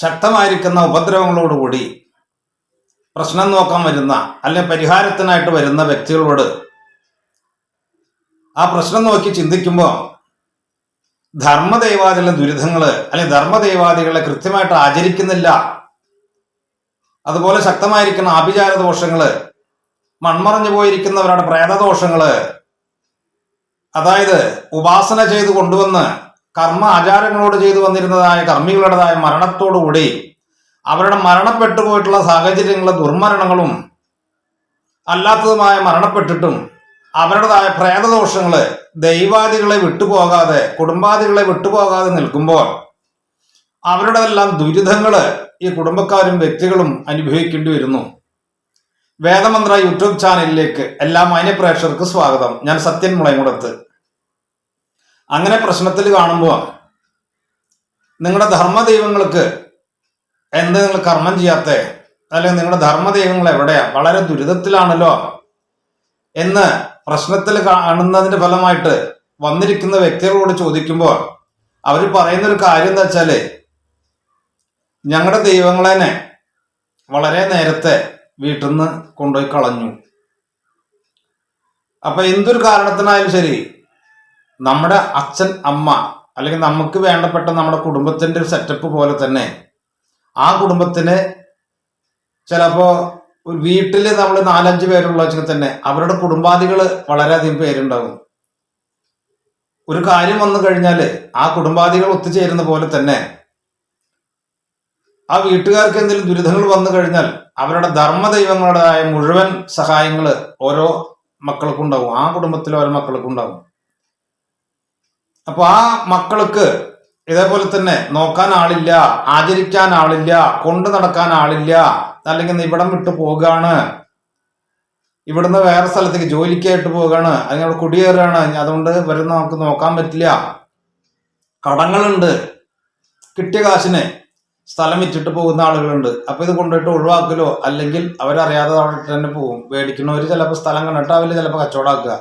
ശക്തമായിരിക്കുന്ന ഉപദ്രവങ്ങളോടുകൂടി പ്രശ്നം നോക്കാൻ വരുന്ന അല്ലെ പരിഹാരത്തിനായിട്ട് വരുന്ന വ്യക്തികളോട് ആ പ്രശ്നം നോക്കി ചിന്തിക്കുമ്പോൾ ധർമ്മദൈവാദികളുടെ ദുരിതങ്ങൾ അല്ലെ ധർമ്മദൈവാദികളെ കൃത്യമായിട്ട് ആചരിക്കുന്നില്ല. അതുപോലെ ശക്തമായിരിക്കുന്ന ആഭിചാര ദോഷങ്ങൾ മൺമറഞ്ഞു പോയിരിക്കുന്നവരുടെ പ്രേതദോഷങ്ങൾ അതായത് ഉപാസന ചെയ്ത് കൊണ്ടുവന്ന് കർമ്മ ആചാരങ്ങളോട് ചെയ്തു വന്നിരുന്നതായ കർമ്മികളുടേതായ മരണത്തോടുകൂടി അവരുടെ മരണപ്പെട്ടു പോയിട്ടുള്ള സാഹചര്യങ്ങളും ദുർമരണങ്ങളും അല്ലാത്തതുമായ മരണപ്പെട്ടിട്ടും അവരുടേതായ പ്രേതദോഷങ്ങൾ ദൈവാദികളെ വിട്ടുപോകാതെ കുടുംബാദികളെ വിട്ടുപോകാതെ നിൽക്കുമ്പോൾ അവരുടെ എല്ലാം ദുരിതങ്ങൾ ഈ കുടുംബക്കാരും വ്യക്തികളും അനുഭവിക്കേണ്ടി വരുന്നു. വേദമന്ത്ര യൂട്യൂബ് ചാനലിലേക്ക് എല്ലാ മാന്യ പ്രേക്ഷകർക്ക് സ്വാഗതം. ഞാൻ സത്യൻ മുളയങ്കുടത്ത് അങ്ങനെ പ്രശ്നത്തിൽ കാണുമ്പോൾ നിങ്ങളുടെ ധർമ്മദൈവങ്ങൾക്ക് എന്ത് നിങ്ങൾ കർമ്മം ചെയ്യാത്ത? അല്ലെങ്കിൽ നിങ്ങളുടെ ധർമ്മദൈവങ്ങൾ എവിടെയാ? വളരെ ദുരിതത്തിലാണല്ലോ. എന്ന് പ്രശ്നത്തിൽ കാണുന്നതിന്റെ ഫലമായിട്ട് വന്നിരിക്കുന്ന വ്യക്തികളോട് ചോദിക്കുമ്പോൾ അവർ പറയുന്ന ഒരു കാര്യം എന്താ വെച്ചാൽ ഞങ്ങളുടെ ദൈവങ്ങളെന്നെ വളരെ നേരത്തെ വീട്ടിൽ നിന്ന് കൊണ്ടുപോയി കളഞ്ഞു. അപ്പൊ എന്തൊരു കാരണത്തിനായാലും ശരി നമ്മുടെ അച്ഛൻ അമ്മ അല്ലെങ്കിൽ നമുക്ക് വേണ്ടപ്പെട്ട നമ്മുടെ കുടുംബത്തിന്റെ ഒരു സെറ്റപ്പ് പോലെ തന്നെ ആ കുടുംബത്തിന് ചിലപ്പോ ഒരു വീട്ടിൽ നമ്മൾ നാലഞ്ച് പേരുള്ള വെച്ചാൽ തന്നെ അവരുടെ കുടുംബാദികൾ വളരെയധികം പേരുണ്ടാകും. ഒരു കാര്യം വന്നു കഴിഞ്ഞാൽ ആ കുടുംബാദികൾ ഒത്തുചേരുന്ന പോലെ തന്നെ ആ വീട്ടുകാർക്ക് എന്തെങ്കിലും ദുരിതങ്ങൾ വന്നു കഴിഞ്ഞാൽ അവരുടെ ധർമ്മ ധർമ്മദൈവങ്ങളുടേതായ മുഴുവൻ സഹായങ്ങൾ ഓരോ മക്കൾക്കുണ്ടാവും ആ കുടുംബത്തിലെ ഓരോ മക്കൾക്കും ഉണ്ടാവും അപ്പൊ ആ മക്കൾക്ക് ഇതേപോലെ തന്നെ നോക്കാൻ ആളില്ല ആചരിക്കാൻ ആളില്ല കൊണ്ടു നടക്കാൻ ആളില്ല അല്ലെങ്കിൽ ഇവിടം വിട്ടു പോകാണ് ഇവിടുന്ന് വേറെ സ്ഥലത്തേക്ക് ജോലിക്കായിട്ട് പോവുകയാണ് അല്ലെങ്കിൽ അവിടെ കുടിയേറുകയാണ് അതുകൊണ്ട് വരുന്ന നമുക്ക് നോക്കാൻ പറ്റില്ല. കടങ്ങളുണ്ട്. കിട്ടിയ കാശിന് സ്ഥലം വിറ്റിട്ട് പോകുന്ന ആളുകളുണ്ട്. അപ്പൊ ഇത് കൊണ്ടുപോയിട്ട് ഒഴിവാക്കലോ അല്ലെങ്കിൽ അവരറിയാതെ അവിടെ തന്നെ പോകും. മേടിക്കുന്നവർ ചിലപ്പോൾ സ്ഥലം കണ്ടിട്ട് അവർ ചിലപ്പോൾ കച്ചവടമാക്കുക.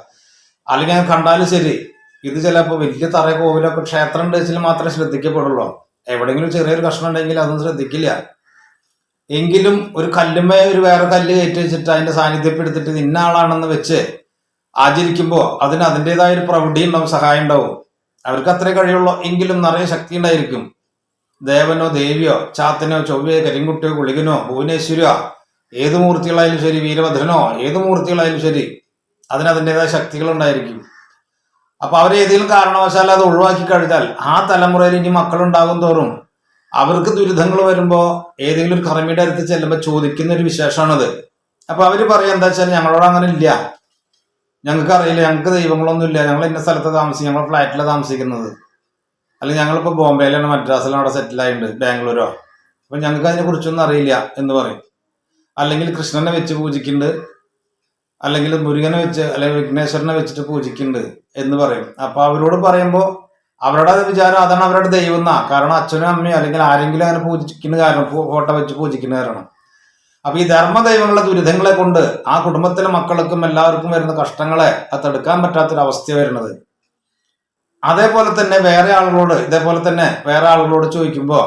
അല്ലെങ്കിൽ കണ്ടാലും ശരി ഇത് ചിലപ്പോൾ വലിയ തറ കോവിലൊക്കെ ക്ഷേത്രം ഉണ്ടെച്ചിൽ മാത്രമേ ശ്രദ്ധിക്കപ്പെടുള്ളൂ. എവിടെയെങ്കിലും ചെറിയൊരു കഷ്ണം ഉണ്ടെങ്കിൽ അതൊന്നും ശ്രദ്ധിക്കില്ല. എങ്കിലും ഒരു കല്ലുമേ ഒരു വേറെ കല്ല് കയറ്റി വെച്ചിട്ട് അതിന്റെ സാന്നിധ്യപ്പെടുത്തിട്ട് ഇന്ന ആളാണെന്ന് വെച്ച് ആചരിക്കുമ്പോൾ അതിന് അതിന്റെതായ ഒരു പ്രൗഢി ഉണ്ടാവും സഹായം ഉണ്ടാവും. അവർക്ക് അത്രേ കഴിയുള്ളൂ. എങ്കിലും നിറയെ ശക്തി ഉണ്ടായിരിക്കും. ദേവനോ ദേവിയോ ചാത്തനോ ചൊവ്വയോ കരിങ്കുട്ടിയോ കുളികനോ ഭുവനേശ്വരിയോ ഏത് മൂർത്തികളായാലും ശരി വീരഭദ്രനോ ഏത് മൂർത്തികളായാലും ശരി അതിന് അതിന്റെതായ ശക്തികൾ ഉണ്ടായിരിക്കും അപ്പൊ അവർ ഏതെങ്കിലും കാരണവശാൽ അത് ഒഴിവാക്കി കഴിഞ്ഞാൽ ആ തലമുറയിൽ ഇനി മക്കളുണ്ടാകും തോറും അവർക്ക് ദുരിതങ്ങൾ വരുമ്പോ ഏതെങ്കിലും ഒരു കർമ്മിയുടെ അടുത്ത് ചെല്ലുമ്പോൾ ചോദിക്കുന്ന ഒരു വിശേഷമാണത്. അപ്പൊ അവർ പറയാം എന്താ വെച്ചാൽ ഞങ്ങളോട് അങ്ങനെ ഇല്ല. ഞങ്ങൾക്ക് അറിയില്ല ഞങ്ങൾക്ക് ദൈവങ്ങളൊന്നും ഇല്ല. ഞങ്ങൾ ഇന്ന സ്ഥലത്ത് താമസിക്കും ഞങ്ങൾ ഫ്ലാറ്റിലാണ് താമസിക്കുന്നത്. അല്ലെങ്കിൽ ഞങ്ങളിപ്പോൾ ബോംബെയിലാണ് മദ്രാസിലാണ് അവിടെ സെറ്റിൽ ആയിട്ടുണ്ട് ബാംഗ്ലൂരോ. അപ്പൊ ഞങ്ങൾക്ക് അതിനെ കുറിച്ചൊന്നും അറിയില്ല എന്ന് പറയും. അല്ലെങ്കിൽ കൃഷ്ണനെ വെച്ച് പൂജിക്കുന്നുണ്ട് അല്ലെങ്കിൽ മുരുകനെ വെച്ച് അല്ലെങ്കിൽ വിഘ്നേശ്വരനെ വെച്ചിട്ട് പൂജിക്കുന്നുണ്ട് എന്ന് പറയും. അപ്പൊ അവരോട് പറയുമ്പോൾ അവരുടെ വിചാരം അതാണ് അവരുടെ ദൈവം എന്നാ. കാരണം അച്ഛനും അമ്മയും അല്ലെങ്കിൽ ആരെങ്കിലും അങ്ങനെ പൂജിക്കുന്ന കാരണം ഫോട്ടോ വെച്ച് പൂജിക്കുന്ന കാരണം. അപ്പൊ ഈ ധർമ്മദൈവങ്ങളുടെ ദുരിതങ്ങളെ കൊണ്ട് ആ കുടുംബത്തിലെ മക്കൾക്കും എല്ലാവർക്കും വരുന്ന കഷ്ടങ്ങളെ അത് തടുക്കാൻ പറ്റാത്തൊരവസ്ഥ വരുന്നത്. അതേപോലെ തന്നെ വേറെ ആളുകളോട് ഇതേപോലെ തന്നെ വേറെ ആളുകളോട് ചോദിക്കുമ്പോൾ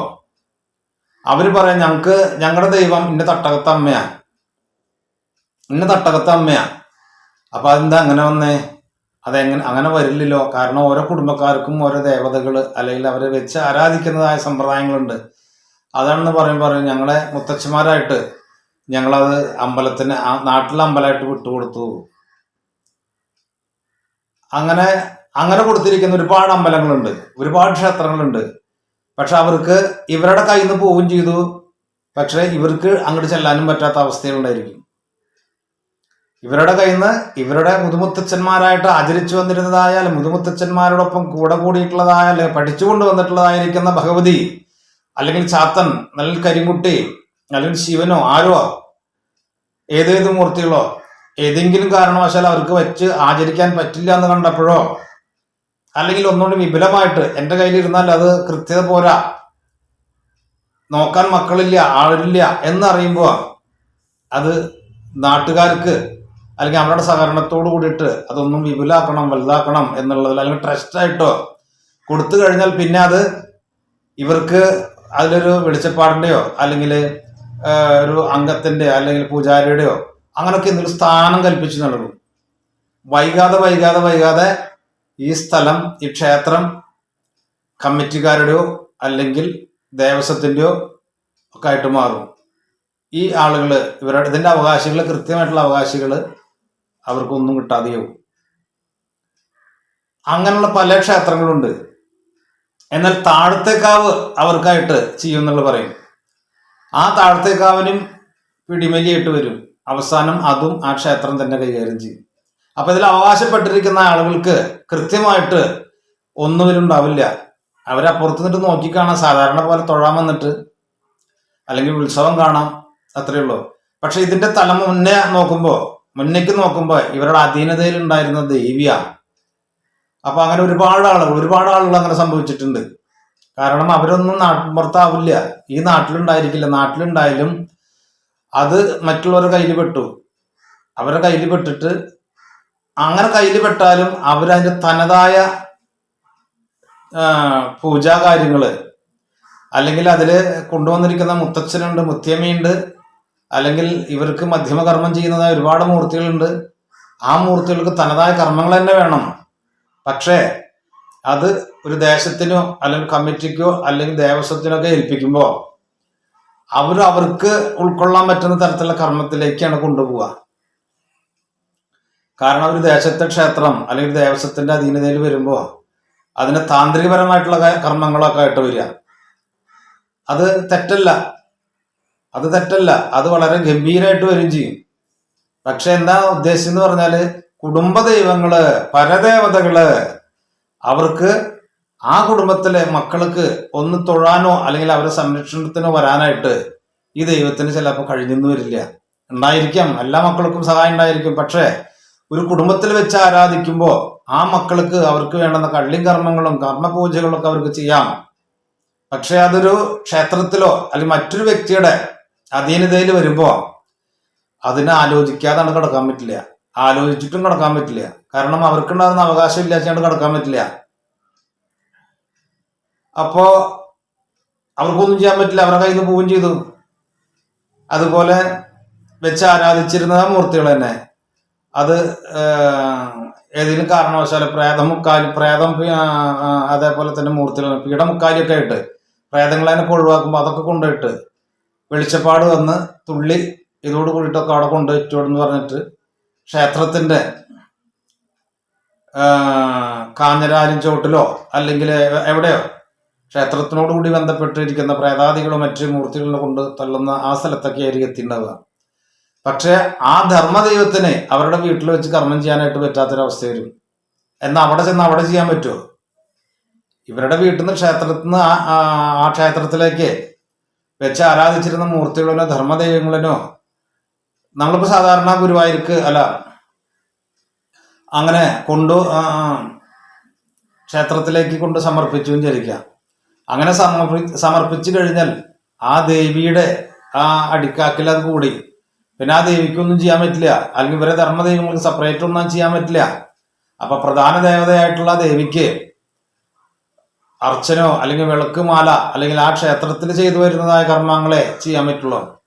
അവർ പറയാം ഞങ്ങൾക്ക് ഞങ്ങളുടെ ദൈവം ഇന്ന തട്ടകത്തമ്മയാണ് ഇന്ന തട്ടകത്ത അമ്മയാ. അപ്പൊ അതെന്താ അങ്ങനെ വന്നേ? അതെങ്ങനെ അങ്ങനെ വരില്ലല്ലോ. കാരണം ഓരോ കുടുംബക്കാർക്കും ഓരോ ദേവതകൾ അല്ലെങ്കിൽ അവരെ വെച്ച് ആരാധിക്കുന്നതായ സമ്പ്രദായങ്ങളുണ്ട്. അതാണെന്ന് പറയുമ്പോൾ പറയും ഞങ്ങളെ മുത്തച്ഛന്മാരായിട്ട് ഞങ്ങളത് അമ്പലത്തിന് ആ നാട്ടിലെ അമ്പലമായിട്ട് വിട്ടുകൊടുത്തു. അങ്ങനെ അങ്ങനെ കൊടുത്തിരിക്കുന്ന ഒരുപാട് അമ്പലങ്ങളുണ്ട്. ഒരുപാട് ക്ഷേത്രങ്ങളുണ്ട്. പക്ഷെ അവർക്ക് ഇവരുടെ കയ്യിൽ നിന്ന് പോവുകയും ചെയ്തു. പക്ഷെ ഇവർക്ക് അങ്ങോട്ട് ചെല്ലാനും പറ്റാത്ത അവസ്ഥകളുണ്ടായിരിക്കും ഇവരുടെ കയ്യിൽ നിന്ന് ഇവരുടെ മുതുമുത്തച്ഛന്മാരായിട്ട് ആചരിച്ചു വന്നിരുന്നതായ മുതുമുത്തച്ഛന്മാരോടൊപ്പം കൂടെ കൂടിയിട്ടുള്ളതായ പഠിച്ചുകൊണ്ട് വന്നിട്ടുള്ളതായിരിക്കുന്ന ഭഗവതി അല്ലെങ്കിൽ ചാത്തൻ അല്ലെങ്കിൽ കരിങ്കുട്ടി അല്ലെങ്കിൽ ശിവനോ ആരോ ഏതേത് മൂർത്തികളോ ഏതെങ്കിലും കാരണവശാൽ അവർക്ക് വെച്ച് ആചരിക്കാൻ പറ്റില്ല എന്ന് കണ്ടപ്പോഴോ അല്ലെങ്കിൽ ഒന്നുകൂടി വിപുലമായിട്ട് എന്റെ കയ്യിലിരുന്നാൽ അത് കൃത്യത പോരാ നോക്കാൻ മക്കളില്ല ആളില്ല എന്നറിയുമ്പോൾ അത് നാട്ടുകാർക്ക് അല്ലെങ്കിൽ അവരുടെ സഹകരണത്തോട് കൂടിയിട്ട് അതൊന്നും വിപുലാക്കണം വലുതാക്കണം എന്നുള്ളതിൽ അല്ലെങ്കിൽ ട്രസ്റ്റ് ആയിട്ടോ കൊടുത്തു കഴിഞ്ഞാൽ പിന്നെ അത് ഇവർക്ക് അതിലൊരു വെളിച്ചപ്പാടിന്റെയോ അല്ലെങ്കിൽ ഒരു അംഗത്തിന്റെ അല്ലെങ്കിൽ പൂജാരിയുടെയോ അങ്ങനെയൊക്കെ എന്തെങ്കിലും സ്ഥാനം കൽപ്പിച്ചു നൽകും. വൈകാതെ വൈകാതെ വൈകാതെ ഈ സ്ഥലം ഈ ക്ഷേത്രം കമ്മിറ്റിക്കാരുടെയോ അല്ലെങ്കിൽ ദേവസ്വത്തിന്റെയോ ഒക്കെ ആയിട്ട് മാറും. ഈ ആളുകൾ ഇവരുടെ ഇതിന്റെ അവകാശികൾ കൃത്യമായിട്ടുള്ള അവകാശികൾ അവർക്കൊന്നും കിട്ടാതെയാവും. അങ്ങനെയുള്ള പല ക്ഷേത്രങ്ങളുണ്ട്. എന്നാൽ താഴത്തേക്കാവ് അവർക്കായിട്ട് ചെയ്യും എന്നുള്ളത് പറയും. ആ താഴത്തേക്കാവിനും പിടിമലിയായിട്ട് വരും. അവസാനം അതും ആ ക്ഷേത്രം തന്നെ കൈകാര്യം ചെയ്യും. അപ്പൊ ഇതിൽ അവകാശപ്പെട്ടിരിക്കുന്ന ആളുകൾക്ക് കൃത്യമായിട്ട് ഒന്നും ഇതിലുണ്ടാവില്ല അവരപ്പുറത്ത് നിന്നിട്ട് നോക്കിക്കാണാം സാധാരണ പോലെ തൊഴാൻ വന്നിട്ട് അല്ലെങ്കിൽ ഉത്സവം കാണാം. അത്രയേ ഉള്ളൂ. പക്ഷെ ഇതിന്റെ തലമുന്നേ നോക്കുമ്പോൾ മുന്നേക്ക് നോക്കുമ്പോൾ ഇവരുടെ അധീനതയിൽ ഉണ്ടായിരുന്ന ദേവിയാണ് അപ്പൊ അങ്ങനെ ഒരുപാട് ആളുകൾ ഒരുപാട് ആളുകൾ അങ്ങനെ സംഭവിച്ചിട്ടുണ്ട്. കാരണം അവരൊന്നും നാട്ടിൻപുറത്താവില്ല ഈ നാട്ടിലുണ്ടായിരിക്കില്ല. നാട്ടിലുണ്ടായാലും അത് മറ്റുള്ളവരുടെ കയ്യിൽ പെട്ടു. അവരുടെ കയ്യിൽ പെട്ടിട്ട് അങ്ങനെ കയ്യിൽ പെട്ടാലും അവരതിന്റെ തനതായ പൂജാ കാര്യങ്ങൾ അല്ലെങ്കിൽ അതിൽ കൊണ്ടുവന്നിരിക്കുന്ന മുത്തച്ഛനുണ്ട് മുത്തിയമ്മയുണ്ട് അല്ലെങ്കിൽ ഇവർക്ക് മധ്യമകർമ്മം ചെയ്യുന്നതായ ഒരുപാട് മൂർത്തികളുണ്ട്. ആ മൂർത്തികൾക്ക് തനതായ കർമ്മങ്ങൾ തന്നെ വേണം. പക്ഷേ അത് ഒരു ദേശത്തിനോ അല്ലെങ്കിൽ കമ്മിറ്റിക്കോ അല്ലെങ്കിൽ ദേവസ്വത്തിനൊക്കെ ഏൽപ്പിക്കുമ്പോൾ അവർ അവർക്ക് ഉൾക്കൊള്ളാൻ പറ്റുന്ന തരത്തിലുള്ള കർമ്മത്തിലേക്കാണ് കൊണ്ടുപോവുക. കാരണം ഒരു ദേശത്തെ ക്ഷേത്രം അല്ലെങ്കിൽ ദേവസ്വത്തിന്റെ അധീനതയിൽ വരുമ്പോൾ അതിന് താന്ത്രികപരമായിട്ടുള്ള കർമ്മങ്ങളൊക്കെ ആയിട്ട് വരിക. അത് തെറ്റല്ല. അത് തെറ്റല്ല. അത് വളരെ ഗംഭീരമായിട്ട് വരും ചെയ്യും. പക്ഷെ എന്താ ഉദ്ദേശം എന്ന് പറഞ്ഞാൽ കുടുംബ ദൈവങ്ങൾ പരദേവതകൾ അവർക്ക് ആ കുടുംബത്തിലെ മക്കൾക്ക് ഒന്ന് തൊഴാനോ അല്ലെങ്കിൽ അവരെ സംരക്ഷണത്തിനോ വരാനായിട്ട് ഈ ദൈവത്തിന് ചിലപ്പോൾ കഴിഞ്ഞെന്ന് വരില്ല. ഉണ്ടായിരിക്കാം. എല്ലാ മക്കൾക്കും സഹായം ഉണ്ടായിരിക്കും. പക്ഷേ ഒരു കുടുംബത്തിൽ വെച്ച് ആരാധിക്കുമ്പോൾ ആ മക്കൾക്ക് അവർക്ക് വേണ്ടുന്ന കള്ളിയും കർമ്മങ്ങളും കർമ്മപൂജകളും ഒക്കെ അവർക്ക് ചെയ്യാം. പക്ഷെ അതൊരു ക്ഷേത്രത്തിലോ അല്ലെങ്കിൽ മറ്റൊരു വ്യക്തിയുടെ അധീനതയിൽ വരുമ്പോൾ അതിനെ ആലോചിക്കാതെ കിടക്കാൻ പറ്റില്ല. ആലോചിച്ചിട്ടും കിടക്കാൻ പറ്റില്ല. കാരണം അവർക്കുണ്ടാകുന്ന അവകാശം ഇല്ലാച്ചാണ്ട് കിടക്കാൻ പറ്റില്ല. അപ്പോ അവർക്കൊന്നും ചെയ്യാൻ പറ്റില്ല. അവരുടെ കയ്യിൽ നിന്ന് പോവുകയും ചെയ്തു. അതുപോലെ വെച്ച് ആരാധിച്ചിരുന്ന മൂർത്തികൾ തന്നെ. അത് ഏതെങ്കിലും കാരണവശാല പ്രേതം മുക്കാലി ആ, അതേപോലെ തന്നെ മൂർത്തികൾ പീഠമുക്കാലിയൊക്കെ ആയിട്ട് പ്രേതങ്ങളെ ഒഴിവാക്കുമ്പോൾ അതൊക്കെ കൊണ്ടുപോയിട്ട് വെളിച്ചപ്പാട് വന്ന് തുള്ളി ഇതോട് കൂടിയിട്ടൊക്കെ അവിടെ കൊണ്ട് ഇറ്റോടെന്ന് പറഞ്ഞിട്ട് ക്ഷേത്രത്തിന്റെ ആ, കാഞ്ഞരാലും ചോട്ടിലോ അല്ലെങ്കിൽ എവിടെയോ ക്ഷേത്രത്തിനോട് കൂടി ബന്ധപ്പെട്ടിരിക്കുന്ന പ്രേതാദികളും മറ്റു മൂർത്തികളിലും കൊണ്ട് തള്ളുന്ന ആ സ്ഥലത്തൊക്കെ ആയിരിക്കും എത്തിണ്ടാവുക പക്ഷെ ആ ധർമ്മദൈവത്തിന് അവരുടെ വീട്ടിൽ വെച്ച് കർമ്മം ചെയ്യാനായിട്ട് പറ്റാത്തൊരവസ്ഥ വരും. എന്നാൽ അവിടെ ചെന്ന് അവിടെ ചെയ്യാൻ പറ്റുമോ? ഇവരുടെ വീട്ടിൽ നിന്ന് ക്ഷേത്രത്തിൽ നിന്ന് ആ ക്ഷേത്രത്തിലേക്ക് വെച്ച് ആരാധിച്ചിരുന്ന മൂർത്തികളിനോ ധർമ്മദൈവങ്ങളിനോ നമ്മളിപ്പോ സാധാരണ ഗുരുവായൂർക്ക് അല്ല അങ്ങനെ കൊണ്ടു ക്ഷേത്രത്തിലേക്ക് കൊണ്ട് സമർപ്പിച്ചു വിചാരിക്കുക അങ്ങനെ സമർപ്പി സമർപ്പിച്ചു കഴിഞ്ഞാൽ ആ ദേവിയുടെ ആ അടിക്കാക്കിൽ അത് കൂടി. പിന്നെ ആ ദേവിക്കൊന്നും ചെയ്യാൻ പറ്റില്ല. അല്ലെങ്കിൽ ഇവരെ ധർമ്മദൈവങ്ങൾക്ക് സെപ്പറേറ്റ് ഒന്നും ചെയ്യാൻ പറ്റില്ല. അപ്പൊ പ്രധാന ദേവതയായിട്ടുള്ള ദേവിക്ക് അർച്ചനോ അല്ലെങ്കിൽ വിളക്ക് മാല അല്ലെങ്കിൽ ആ ക്ഷേത്രത്തിൽ ചെയ്തു വരുന്നതായ കർമ്മങ്ങളെ ചെയ്യാൻ പറ്റുള്ളൂ.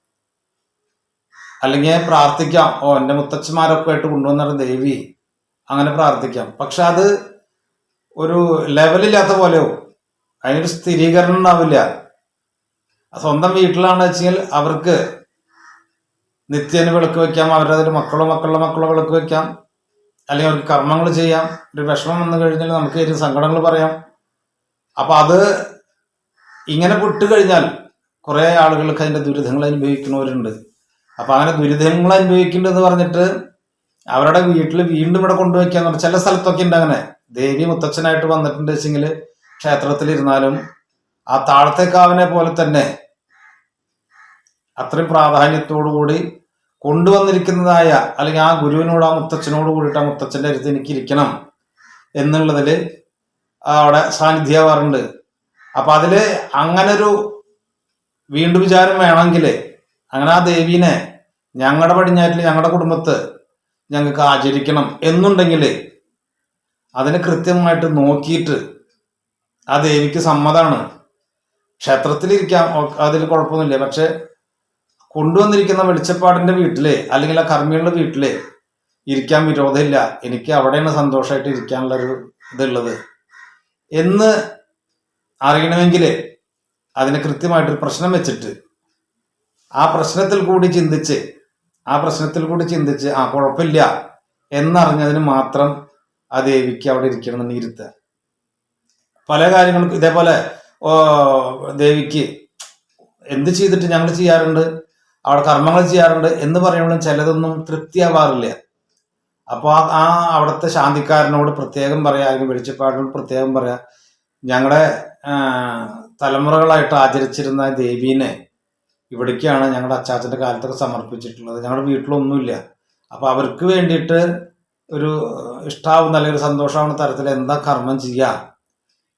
അല്ലെങ്കിൽ പ്രാർത്ഥിക്കാം ഓ എന്റെ മുത്തച്ഛന്മാരൊക്കെ ആയിട്ട് കൊണ്ടുവന്ന ദേവി. അങ്ങനെ പ്രാർത്ഥിക്കാം. പക്ഷെ അത് ഒരു ലെവലില്ലാത്ത പോലെയോ അതിനൊരു സ്ഥിരീകരണം ഉണ്ടാവില്ല. സ്വന്തം വീട്ടിലാണ് വെച്ചെങ്കിൽ അവർക്ക് നിത്യേന വിളക്ക് വെക്കാം അവരുടെ അതിൽ മക്കളോ മക്കളുടെ മക്കളോ വിളക്ക് വെക്കാം. അല്ലെങ്കിൽ അവർക്ക് കർമ്മങ്ങൾ ചെയ്യാം. ഒരു വിഷമം വന്നു കഴിഞ്ഞാൽ നമുക്ക് സങ്കടങ്ങൾ പറയാം. അപ്പൊ അത് ഇങ്ങനെ വിട്ടു കഴിഞ്ഞാൽ കുറെ ആളുകൾക്ക് അതിന്റെ ദുരിതങ്ങൾ അനുഭവിക്കുന്നവരുണ്ട്. അപ്പൊ അങ്ങനെ ദുരിതങ്ങൾ അനുഭവിക്കുന്നുണ്ടെന്ന് പറഞ്ഞിട്ട് അവരുടെ വീട്ടിൽ വീണ്ടും ഇവിടെ കൊണ്ടുവയ്ക്കാൻ പറഞ്ഞാൽ ചില സ്ഥലത്തൊക്കെ ഉണ്ട് അങ്ങനെ. ദേവി മുത്തച്ഛനായിട്ട് വന്നിട്ടുണ്ട് വെച്ചെങ്കിൽ ക്ഷേത്രത്തിലിരുന്നാലും ആ താഴത്തേക്കാവിനെ പോലെ തന്നെ അത്രയും പ്രാധാന്യത്തോടു കൂടി കൊണ്ടുവന്നിരിക്കുന്നതായ അല്ലെങ്കിൽ ആ ഗുരുവിനോട് ആ മുത്തച്ഛനോട് കൂടിയിട്ട് ആ മുത്തച്ഛന്റെ അടുത്ത് എനിക്ക് ഇരിക്കണം എന്നുള്ളതിൽ അവിടെ സാന്നിധ്യമാവാറുണ്ട് അപ്പൊ അതിൽ അങ്ങനൊരു വീണ്ടും വിചാരം വേണമെങ്കിൽ അങ്ങനെ ആ ദേവീനെ ഞങ്ങളുടെ പടിഞ്ഞാറ്റിൽ ഞങ്ങളുടെ കുടുംബത്ത് ഞങ്ങൾക്ക് ആചരിക്കണം എന്നുണ്ടെങ്കിൽ അതിനെ കൃത്യമായിട്ട് നോക്കിയിട്ട് ആ ദേവിക്ക് സമ്മതമാണ് ക്ഷേത്രത്തിലിരിക്കാം അതിൽ കുഴപ്പമൊന്നുമില്ല. പക്ഷെ കൊണ്ടുവന്നിരിക്കുന്ന വെളിച്ചപ്പാടിന്റെ വീട്ടിൽ അല്ലെങ്കിൽ ആ കർമ്മികളുടെ വീട്ടിൽ ഇരിക്കാൻ വിരോധമില്ല. എനിക്ക് അവിടെയാണ് സന്തോഷമായിട്ട് ഇരിക്കാനുള്ളൊരു ഇതുള്ളത്. എന്ന് അറിയണമെങ്കിൽ അതിന് കൃത്യമായിട്ടൊരു പ്രശ്നം വെച്ചിട്ട് ആ പ്രശ്നത്തിൽ കൂടി ചിന്തിച്ച് ആ പ്രശ്നത്തിൽ കൂടി ചിന്തിച്ച് ആ കുഴപ്പമില്ല എന്നറിഞ്ഞതിന് മാത്രം ആ ദേവിക്ക് അവിടെ ഇരിക്കണം എന്ന് ഇരുത്തുക. പല കാര്യങ്ങൾക്കും ഇതേപോലെ ദേവിക്ക് എന്ത് ചെയ്തിട്ട് ഞങ്ങൾ ചെയ്യാറുണ്ട്? അവിടെ കർമ്മങ്ങൾ ചെയ്യാറുണ്ട് എന്ന് പറയുമ്പോഴും ചിലതൊന്നും തൃപ്തിയാവാറില്ല. അപ്പോൾ ആ അവിടുത്തെ ശാന്തിക്കാരനോട് പ്രത്യേകം പറയാം അല്ലെങ്കിൽ വെളിച്ചപ്പാടിനോട് പ്രത്യേകം പറയാം ഞങ്ങളുടെ തലമുറകളായിട്ട് ആചരിച്ചിരുന്ന ദേവീനെ ഇവിടേക്കാണ് ഞങ്ങളുടെ അച്ചാച്ചന്റെ കാലത്തൊക്കെ സമർപ്പിച്ചിട്ടുള്ളത്. ഞങ്ങളുടെ വീട്ടിലൊന്നുമില്ല. അപ്പോൾ അവർക്ക് വേണ്ടിയിട്ട് ഒരു ഇഷ്ടാവുന്ന അല്ലെങ്കിൽ ഒരു സന്തോഷമാവുന്ന തരത്തിൽ എന്താ കർമ്മം ചെയ്യാം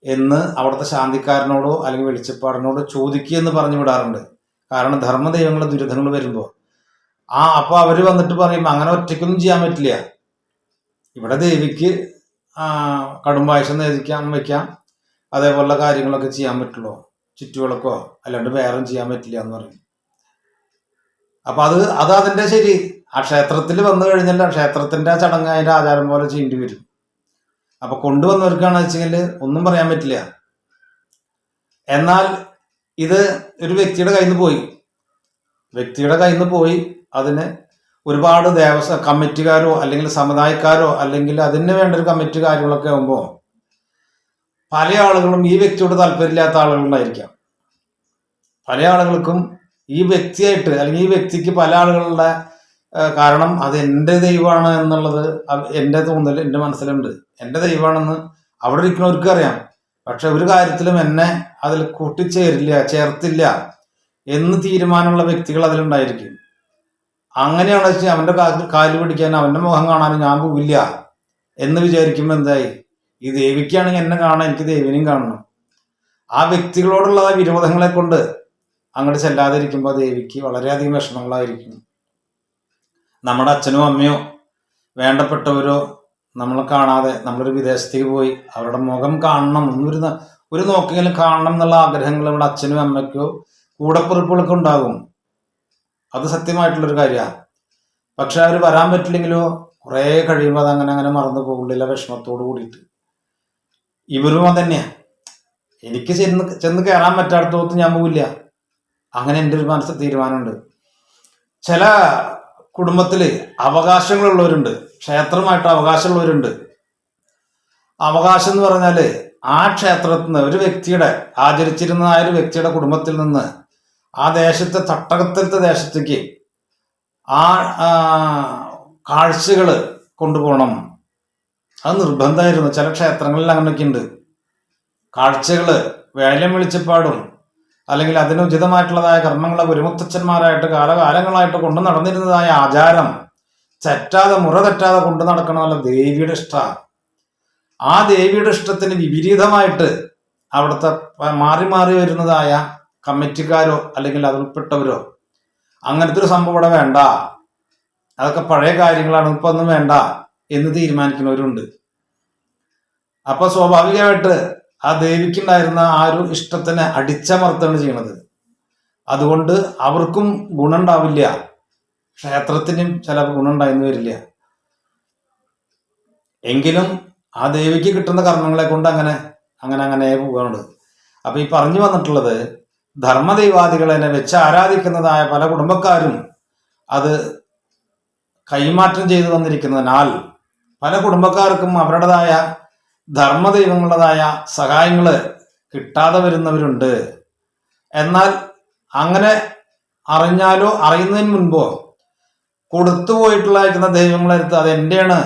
എന്ന് അവിടുത്തെ ശാന്തിക്കാരനോടോ അല്ലെങ്കിൽ വെളിച്ചപ്പാടിനോടോ ചോദിക്കുക എന്ന് പറഞ്ഞു വിടാറുണ്ട്. കാരണം ധർമ്മദൈവങ്ങളുടെ ദുരിതങ്ങൾ വരുമ്പോൾ ആ അപ്പോൾ അവർ വന്നിട്ട് പറയും അങ്ങനെ ഒറ്റയ്ക്കൊന്നും ചെയ്യാൻ പറ്റില്ല. ഇവിടെ ദേവിക്ക് കടും പായസം നേദിക്കാൻ വയ്ക്കാം അതേപോലുള്ള കാര്യങ്ങളൊക്കെ ചെയ്യാൻ പറ്റുള്ളൂ. ചുറ്റുവിളക്കോ അല്ലാണ്ട് വേറെ ചെയ്യാൻ പറ്റില്ല എന്ന് പറഞ്ഞു അപ്പൊ അത് അത് അതിന്റെ ശരി. ആ ക്ഷേത്രത്തിൽ വന്നു കഴിഞ്ഞാൽ ക്ഷേത്രത്തിന്റെ ആ ചടങ്ങ് അതിന്റെ ആചാരം പോലെ ചെയ്യേണ്ടി വരും. അപ്പൊ കൊണ്ടുവന്നവർക്കാണെന്ന് വെച്ചെങ്കിൽ ഒന്നും പറയാൻ പറ്റില്ല. എന്നാൽ ഇത് ഒരു വ്യക്തിയുടെ കയ്യിൽ നിന്ന് പോയി. വ്യക്തിയുടെ കയ്യിൽ നിന്ന് പോയി അതിന് ഒരുപാട് ദേവസ്വ കമ്മിറ്റിക്കാരോ അല്ലെങ്കിൽ സമുദായക്കാരോ അല്ലെങ്കിൽ അതിന് വേണ്ട ഒരു കമ്മിറ്റി കാര്യങ്ങളൊക്കെ ആകുമ്പോൾ പല ആളുകളും ഈ വ്യക്തിയോട് താല്പര്യമില്ലാത്ത ആളുകളുണ്ടായിരിക്കാം. പല ആളുകൾക്കും ഈ വ്യക്തിയായിട്ട് അല്ലെങ്കിൽ ഈ വ്യക്തിക്ക് പല ആളുകളുടെ കാരണം അത് എന്റെ ദൈവമാണ് എന്നുള്ളത് എന്റെ തോന്നൽ എന്റെ മനസ്സിലുണ്ട്. എന്റെ ദൈവമാണെന്ന് അവിടെ ഇരിക്കുന്നവർക്ക് അറിയാം. പക്ഷെ ഒരു കാര്യത്തിലും എന്നെ അതിൽ കൂട്ടിച്ചേരില്ല ചേർത്തില്ല എന്ന് തീരുമാനമുള്ള വ്യക്തികൾ അതിലുണ്ടായിരിക്കും. അങ്ങനെയാണ് വെച്ചാൽ അവന്റെ കാൽ പിടിക്കാൻ അവന്റെ മുഖം കാണാൻ ഞാൻ പോവില്ല എന്ന് വിചാരിക്കുമ്പോൾ എന്തായി? ഈ ദേവിക്കാണെങ്കിൽ എന്നെ കാണാൻ എനിക്ക് ദേവിനെയും കാണണം. ആ വ്യക്തികളോടുള്ള ആ വിരോധങ്ങളെ കൊണ്ട് അങ്ങോട്ട് ചെല്ലാതിരിക്കുമ്പോൾ ദേവിക്ക് വളരെയധികം വിഷമങ്ങളായിരിക്കും. നമ്മുടെ അച്ഛനോ അമ്മയോ വേണ്ടപ്പെട്ടവരോ നമ്മളെ കാണാതെ നമ്മളൊരു വിദേശത്തേക്ക് പോയി അവരുടെ മുഖം കാണണം ഒന്നൊരു ഒരു നോക്കെങ്കിലും കാണണം എന്നുള്ള ആഗ്രഹങ്ങൾ നമ്മുടെ അച്ഛനും അമ്മയ്ക്കോ കൂടപ്പിറപ്പുകൾക്കും ഉണ്ടാകും. അത് സത്യമായിട്ടുള്ളൊരു കാര്യമാണ് പക്ഷെ അവർ വരാൻ പറ്റില്ലെങ്കിലോ കുറേ കഴിയുമ്പോൾ അത് അങ്ങനെ അങ്ങനെ മറന്നു പോകുള്ളില്ല വിഷമത്തോട് കൂടിയിട്ട്. ഇവരും അതന്നെയാ. എനിക്ക് ചെന്ന് ചെന്ന് കയറാൻ പറ്റാത്തോത്ത് ഞാൻ പോവില്ല. അങ്ങനെ എന്റെ ഒരു മനസ്സിൽ തീരുമാനമുണ്ട്. ചില കുടുംബത്തിൽ അവകാശങ്ങളുള്ളവരുണ്ട്. ക്ഷേത്രമായിട്ട് അവകാശമുള്ളവരുണ്ട്. അവകാശം എന്ന് പറഞ്ഞാൽ ആ ക്ഷേത്രത്തിൽ നിന്ന് ഒരു വ്യക്തിയുടെ ആചരിച്ചിരുന്ന ആ ഒരു വ്യക്തിയുടെ കുടുംബത്തിൽ നിന്ന് ആ ദേശത്തെ തട്ടകത്തിലത്തെ ദേശത്തേക്ക് ആ കാഴ്ചകൾ കൊണ്ടുപോകണം. അത് നിർബന്ധമായിരുന്നു. ചില ക്ഷേത്രങ്ങളിൽ അങ്ങനെയൊക്കെ ഉണ്ട് കാഴ്ചകൾ വേലം വെളിച്ചപ്പാടും അല്ലെങ്കിൽ അതിനുചിതമായിട്ടുള്ളതായ കർമ്മങ്ങളെ ഗുരുമുത്തച്ഛന്മാരായിട്ട് കാലകാലങ്ങളായിട്ട് കൊണ്ടു നടന്നിരുന്നതായ ആചാരം തെറ്റാതെ മുറ തെറ്റാതെ കൊണ്ടു നടക്കണമല്ല ദേവിയുടെ ഇഷ്ട. ആ ദേവിയുടെ ഇഷ്ടത്തിന് വിപരീതമായിട്ട് അവിടുത്തെ മാറി മാറി വരുന്നതായ കമ്മിറ്റിക്കാരോ അല്ലെങ്കിൽ അതിൽപ്പെട്ടവരോ അങ്ങനത്തെ ഒരു സംഭവം ഇവിടെ വേണ്ട. അതൊക്കെ പഴയ കാര്യങ്ങളാണ്. ഇപ്പൊ ഒന്നും വേണ്ട എന്ന് തീരുമാനിക്കുന്നവരുണ്ട്. അപ്പൊ സ്വാഭാവികമായിട്ട് ആ ദേവിക്കുണ്ടായിരുന്ന ആ ഒരു ഇഷ്ടത്തിനെ അടിച്ചമർത്താണ് ചെയ്യണത് അതുകൊണ്ട് അവർക്കും ഗുണമുണ്ടാവില്ല. ക്ഷേത്രത്തിനും ചില ഗുണമുണ്ടായെന്ന് വരില്ല. എങ്കിലും ആ ദേവിക്ക് കിട്ടുന്ന കർമ്മങ്ങളെ കൊണ്ട് അങ്ങനെ അങ്ങനെ അങ്ങനെ പോകാനുണ്ട് അപ്പൊ ഈ പറഞ്ഞു വന്നിട്ടുള്ളത് ധർമ്മദൈവാദികളെ വെച്ച് ആരാധിക്കുന്നതായ പല കുടുംബക്കാരും അത് കൈമാറ്റം ചെയ്തു വന്നിരിക്കുന്നതിനാൽ പല കുടുംബക്കാർക്കും അവരുടേതായ ധർമ്മദൈവങ്ങളുടേതായ സഹായങ്ങൾ കിട്ടാതെ വരുന്നവരുണ്ട്. എന്നാൽ അങ്ങനെ അറിഞ്ഞാലോ അറിയുന്നതിന് മുൻപോ കൊടുത്തു പോയിട്ടുള്ള ദൈവങ്ങളെടുത്ത് അത് എന്റെയാണ്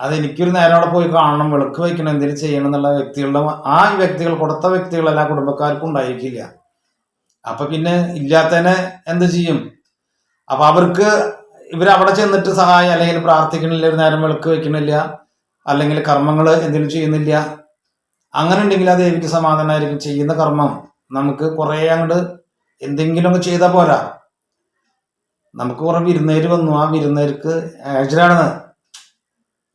അത് എനിക്കൊരു നേരം അവിടെ പോയി കാണണം വെളുക്ക് വയ്ക്കണം എന്തിനു ചെയ്യണം എന്നുള്ള വ്യക്തികളുടെ ആ വ്യക്തികൾ കൊടുത്ത വ്യക്തികൾ എല്ലാ കുടുംബക്കാർക്കും ഉണ്ടായിരിക്കില്ല. അപ്പൊ പിന്നെ ഇല്ലാത്തതിനെ എന്ത് ചെയ്യും? അപ്പൊ അവർക്ക് ഇവരവിടെ ചെന്നിട്ട് സഹായം അല്ലെങ്കിൽ പ്രാർത്ഥിക്കണില്ല ഒരു നേരം വിളക്ക് വെക്കണില്ല അല്ലെങ്കിൽ കർമ്മങ്ങൾ എന്തെങ്കിലും ചെയ്യുന്നില്ല. അങ്ങനെ ഉണ്ടെങ്കിൽ ആ ദേവിക്ക് സമാധാനമായിരിക്കും. ചെയ്യുന്ന കർമ്മം നമുക്ക് കുറെ അങ്ങോട്ട് എന്തെങ്കിലും ഒക്കെ ചെയ്താൽ പോരാ. നമുക്ക് കുറെ വിരുന്നേര് വന്നു. ആ വിരുന്നേർക്ക് ഹാജരാണെന്ന്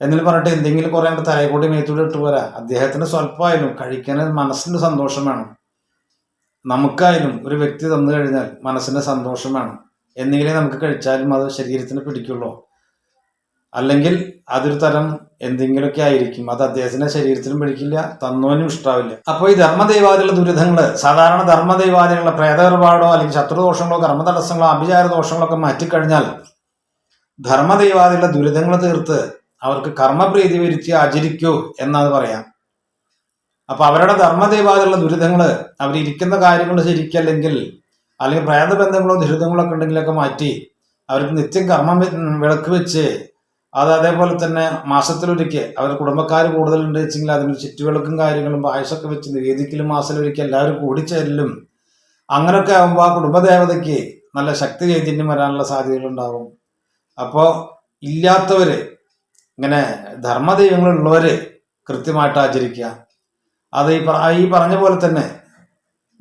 എന്നിൽ പറഞ്ഞിട്ട് എന്തെങ്കിലും കുറെ അങ്ങോട്ട് കൂടി മേത്തൂടെ ഇട്ട് പോരാ. അദ്ദേഹത്തിന് സ്വല്പമായാലും കഴിക്കാൻ മനസ്സിന് സന്തോഷം വേണം. നമുക്കായാലും ഒരു വ്യക്തി തന്നു കഴിഞ്ഞാൽ മനസ്സിന് സന്തോഷം വേണം. എന്തെങ്കിലും നമുക്ക് കഴിച്ചാലും അത് ശരീരത്തിന് പിടിക്കുള്ളൂ. അല്ലെങ്കിൽ അതൊരു തരം എന്തെങ്കിലുമൊക്കെ ആയിരിക്കും. അത് അദ്ദേഹത്തിന്റെ ശരീരത്തിനും പിടിക്കില്ല തന്നോനും ഇഷ്ടാവില്ല. അപ്പോൾ ഈ ധർമ്മദൈവാദികളുടെ ദുരിതങ്ങൾ സാധാരണ ധർമ്മദൈവാദികളുടെ പ്രേതകർപാടോ അല്ലെങ്കിൽ ശത്രുദോഷങ്ങളോ കർമ്മതടസ്സങ്ങളോ അഭിചാര ദോഷങ്ങളോ ഒക്കെ മാറ്റിക്കഴിഞ്ഞാൽ ധർമ്മദൈവാദികളുടെ ദുരിതങ്ങൾ തീർത്ത് അവർക്ക് കർമ്മപ്രീതി വരുത്തി ആചരിക്കൂ എന്നാണ് പറയാം. അപ്പൊ അവരുടെ ധർമ്മദേവാദിയുള്ള ദുരിതങ്ങൾ അവരിയ്ക്കുന്ന കാര്യങ്ങൾ ശരിക്കല്ലെങ്കിൽ അല്ലെങ്കിൽ പ്രേതബന്ധങ്ങളോ ദുരിതങ്ങളോ ഒക്കെ ഉണ്ടെങ്കിലൊക്കെ മാറ്റി അവർക്ക് നിത്യം കർമ്മം വിളക്ക് വെച്ച് അത് അതേപോലെ തന്നെ മാസത്തിലൊരിക്കൽ അവർ കുടുംബക്കാർ കൂടുതലുണ്ട് വെച്ചെങ്കിൽ അതിന് ചുറ്റുവിളക്കും കാര്യങ്ങളും പായസമൊക്കെ വെച്ച് നിവേദിക്കലും മാസത്തിലൊരിക്കൽ എല്ലാവരും കൂടിച്ചേരലും അങ്ങനെയൊക്കെ ആകുമ്പോൾ ആ കുടുംബദേവതയ്ക്ക് നല്ല ശക്തി ചൈതന്യം വരാനുള്ള സാധ്യതകളുണ്ടാവും. അപ്പോൾ ഇല്ലാത്തവർ ഇങ്ങനെ ധർമ്മദൈവങ്ങളുള്ളവർ കൃത്യമായിട്ട് ആചരിക്കുക. അത് ഈ ഈ പറഞ്ഞ പോലെ തന്നെ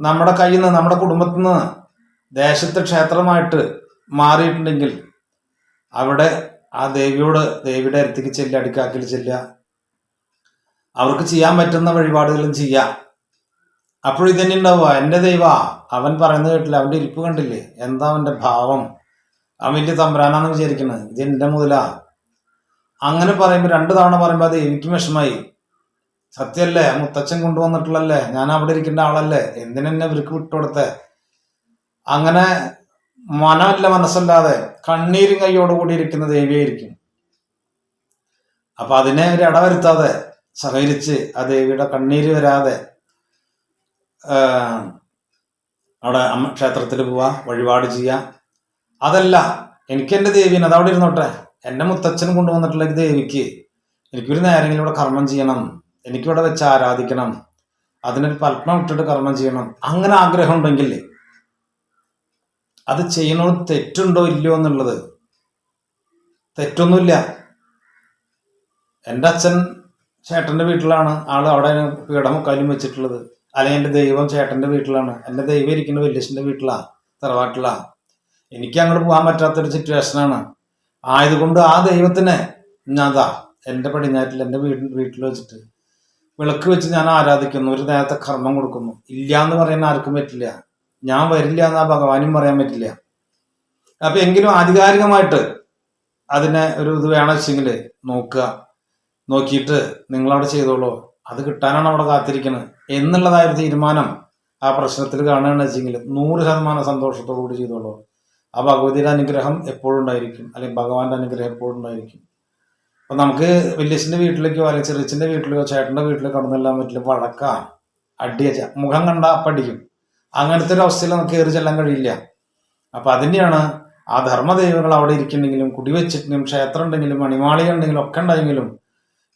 നമ്മുടെ കയ്യിൽ നിന്ന് നമ്മുടെ കുടുംബത്തിൽ നിന്ന് ദേശത്ത് ക്ഷേത്രമായിട്ട് മാറിയിട്ടുണ്ടെങ്കിൽ അവിടെ ആ ദേവിയോട് ദേവിയുടെ അടുത്തേക്ക് ചെല്ലുക അടുക്കാക്കിൽ ചെല്ലുക. അവർക്ക് ചെയ്യാൻ പറ്റുന്ന വഴിപാടുകളും ചെയ്യാം അപ്പോഴും ഇതന്നെ ഉണ്ടാവുക. എന്റെ ദൈവ അവൻ പറയുന്നത് കേട്ടില്ല. അവന്റെ ഇരിപ്പ് കണ്ടില്ലേ? എന്താ അവന്റെ ഭാവം? അവൻ വലിയ തമ്പരാനാന്ന് വിചാരിക്കുന്നത് ഇത് എന്റെ മുതലാ. അങ്ങനെ പറയുമ്പോൾ രണ്ട് തവണ പറയുമ്പോൾ അത് എനിക്കും വിഷമായി. സത്യല്ലേ മുത്തച്ഛൻ കൊണ്ടുവന്നിട്ടുള്ളല്ലേ ഞാൻ അവിടെ ഇരിക്കേണ്ട ആളല്ലേ? എന്തിനെന്നെ ഇവർക്ക് വിട്ടുകൊടുത്തെ? അങ്ങനെ മനമല്ല മനസ്സല്ലാതെ കണ്ണീരും കൈയോടുകൂടി ഇരിക്കുന്ന ദേവിയായിരിക്കും. അപ്പൊ അതിനെ ഒരു ഇടവരുത്താതെ സഹകരിച്ച് ആ ദേവിയുടെ കണ്ണീര് വരാതെ അവിടെ അമ്മ ക്ഷേത്രത്തിൽ പോവാ വഴിപാട് ചെയ്യാ. അതല്ല എനിക്ക് എന്റെ ദേവീനെ അതവിടെ ഇരുന്നോട്ടെ. എന്നെ മുത്തച്ഛൻ കൊണ്ടുവന്നിട്ടുള്ള ഒരു ദേവിക്ക് എനിക്കൊരു നേരെങ്കിലും ഇവിടെ കർമ്മം ചെയ്യണം. എനിക്കിവിടെ വെച്ച് ആരാധിക്കണം. അതിനൊരു പത്മം ഇട്ടിട്ട് കർമ്മം ചെയ്യണം. അങ്ങനെ ആഗ്രഹം ഉണ്ടെങ്കിൽ അത് ചെയ്യണോ തെറ്റുണ്ടോ ഇല്ലയോ എന്നുള്ളത് തെറ്റൊന്നുമില്ല. എന്റെ അച്ഛൻ ചേട്ടന്റെ വീട്ടിലാണ്. ആൾ അവിടെ പീഠമുക്കാലും വെച്ചിട്ടുള്ളത്. അല്ലെങ്കിൽ എന്റെ ദൈവം ചേട്ടന്റെ വീട്ടിലാണ്. എന്റെ ദൈവം ഇരിക്കുന്ന വല്യച്ഛന്റെ വീട്ടിലാണ് തറവാട്ടിലാണ് എനിക്ക് അങ്ങോട്ട് പോകാൻ പറ്റാത്തൊരു സിറ്റുവേഷനാണ് ആയതുകൊണ്ട് ആ ദൈവത്തിനെ ഞാൻ അതാ എന്റെ പടിഞ്ഞാറ്റിൽ എന്റെ വീട്ടിൽ വീട്ടിൽ വെച്ചിട്ട് വിളക്ക് വെച്ച് ഞാൻ ആരാധിക്കുന്നു ഒരു നേരത്തെ കർമ്മം കൊടുക്കുന്നു. ഇല്ല എന്ന് പറയുന്ന ആർക്കും പറ്റില്ല. ഞാൻ വരില്ല എന്ന് ആ ഭഗവാനും പറയാൻ പറ്റില്ല. അപ്പൊ എങ്കിലും ആധികാരികമായിട്ട് അതിനെ ഒരു ഇത് വേണം വെച്ചെങ്കിൽ നോക്കുക. നോക്കിയിട്ട് നിങ്ങളവിടെ ചെയ്തോളൂ. അത് കിട്ടാനാണ് അവിടെ കാത്തിരിക്കുന്നത് എന്നുള്ളതായ ഒരു തീരുമാനം ആ പ്രശ്നത്തിൽ കാണുകയാണെന്ന് വെച്ചെങ്കിൽ നൂറ് ശതമാനം സന്തോഷത്തോടു കൂടി ചെയ്തോളൂ. ആ ഭഗവതിയുടെ അനുഗ്രഹം എപ്പോഴും ഉണ്ടായിരിക്കും. അല്ലെങ്കിൽ ഭഗവാന്റെ അനുഗ്രഹം എപ്പോഴും ഉണ്ടായിരിക്കും. അപ്പൊ നമുക്ക് വല്യച്ഛന്റെ വീട്ടിലേക്കോ അല്ലെങ്കിൽ ചെറിയച്ഛന്റെ വീട്ടിലേക്കോ ചേട്ടന്റെ വീട്ടിലേക്കോ കടന്നെല്ലാൻ പറ്റില്ല. വഴക്ക അടിയച്ച മുഖം കണ്ട അപ്പടിക്കും. അങ്ങനത്തെ ഒരു അവസ്ഥയിൽ നമുക്ക് കയറി ചെല്ലാൻ കഴിയില്ല. അപ്പൊ അതിനെയാണ് ആ ധർമ്മദൈവങ്ങൾ അവിടെ ഇരിക്കുന്നുണ്ടെങ്കിലും കുടിവെച്ചിട്ടുണ്ടെങ്കിലും ക്ഷേത്രം ഉണ്ടെങ്കിലും മണിമാളിക ഉണ്ടെങ്കിലും ഒക്കെ ഉണ്ടെങ്കിലും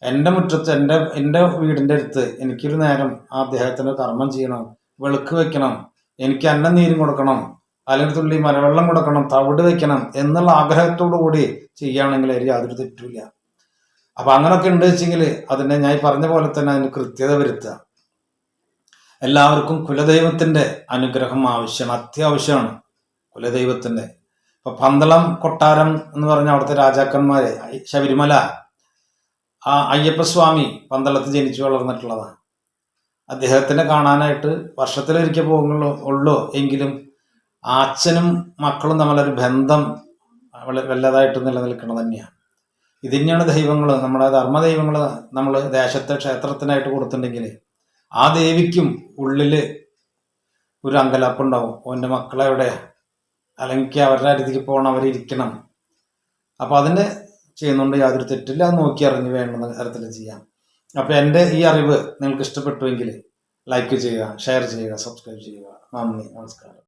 എന്റെ മുറ്റത്ത് എന്റെ എന്റെ വീടിന്റെ അടുത്ത് എനിക്കൊരു നേരം ആ അദ്ദേഹത്തിന് കർമ്മം ചെയ്യണം വെളുക്ക് വെക്കണം എനിക്ക് അന്നം നീരും കൊടുക്കണം അല്ലെങ്കിൽ തുള്ളി മലവെള്ളം കൊടുക്കണം തവിട് വെക്കണം എന്നുള്ള ആഗ്രഹത്തോടു കൂടി ചെയ്യുകയാണെങ്കിൽ അതിൽ യാതൊരു അപ്പൊ അങ്ങനൊക്കെ ഉണ്ട് വെച്ചെങ്കിൽ അതിനെ ഞാൻ പറഞ്ഞ പോലെ തന്നെ അതിന് കൃത്യത വരുത്തുക. എല്ലാവർക്കും കുലദൈവത്തിന്റെ അനുഗ്രഹം ആവശ്യമാണ് അത്യാവശ്യമാണ് കുലദൈവത്തിന്റെ. ഇപ്പൊ പന്തളം കൊട്ടാരം എന്ന് പറഞ്ഞ അവിടുത്തെ രാജാക്കന്മാരെ ശബരിമല ആ അയ്യപ്പസ്വാമി പന്തളത്ത് ജനിച്ചു വളർന്നിട്ടുള്ളതാണ്. അദ്ദേഹത്തിനെ കാണാനായിട്ട് വർഷത്തിലൊരിക്കൽ പോകുള്ളൂ ഉള്ളൂ. എങ്കിലും അച്ഛനും മക്കളും തമ്മിലൊരു ബന്ധം വല്ലതായിട്ട് നിലനിൽക്കുന്നത് തന്നെയാണ്. ഇത് തന്നെയാണ് ദൈവങ്ങൾ നമ്മുടെ ധർമ്മദൈവങ്ങൾ നമ്മൾ ദേശത്തെ ക്ഷേത്രത്തിനായിട്ട് കൊടുത്തിട്ടുണ്ടെങ്കിൽ ആ ദേവിക്കും ഉള്ളിൽ ഒരു അങ്കലാപ്പുണ്ടാവും ഓന്റെ മക്കളെ എവിടെ? അല്ലെങ്കിൽ അവരുടെ അടുത്തേക്ക് പോകണം അവരിയ്ക്കണം അപ്പം അതിന് ചെയ്യുന്നുണ്ട് യാതൊരു തെറ്റില്ല. അത് നോക്കി അറിഞ്ഞ് വേണ്ടുന്ന തരത്തിൽ ചെയ്യാം. അപ്പോൾ എന്റെ ഈ അറിവ് നിങ്ങൾക്ക് ഇഷ്ടപ്പെട്ടുവെങ്കിൽ ലൈക്ക് ചെയ്യുക ഷെയർ ചെയ്യുക സബ്സ്ക്രൈബ് ചെയ്യുക. നന്ദി നമസ്കാരം.